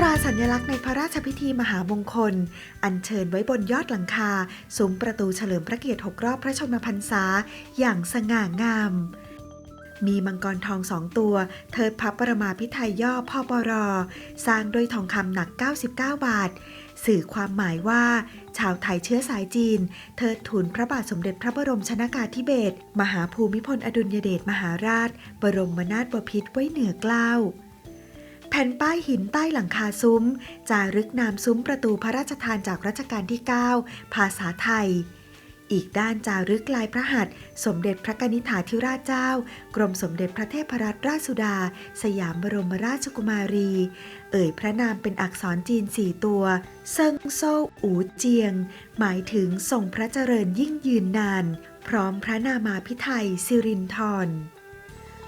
ตราสัญลักษณ์ในพระราชพิธีมหามงคล อัญเชิญไว้บนยอดหลังคาซุ้มประตูเฉลิมพระเกียรติ6รอบพระชนมพรรษา อย่างสง่างาม มีมังกรทองสองตัว เทิดพระประมาพิไทยย่อพ่อปรอ สร้างด้วยทองคำหนัก 99 บาท สื่อความหมายว่า ชาวไทยเชื้อสายจีน เทิดทูนพระบาทสมเด็จพระบรมชนากาธิเบศรมหาภูมิพลอดุลยเดชมหาราช บรมนาถบพิตรไว้เหนือเกล้า ผ่นป้ายหินใต้หลังคาซุ้ม จารึกนามซุ้มประตูพระราชทานจากรัชกาลที่ 9 ภาษาไทย อีกด้านจารึกลายพระหัตถ์สมเด็จพระกนิษฐาธิราชเจ้า กรมสมเด็จพระเทพรัตนราชสุดา สยามบรมราชกุมารี เอ่ยพระนามเป็นอักษรจีนสี่ตัว เซิงโซ่อูเจียง หมายถึงทรงพระเจริญยิ่งยืนนาน พร้อมพระนามาพิไทยสิรินทร์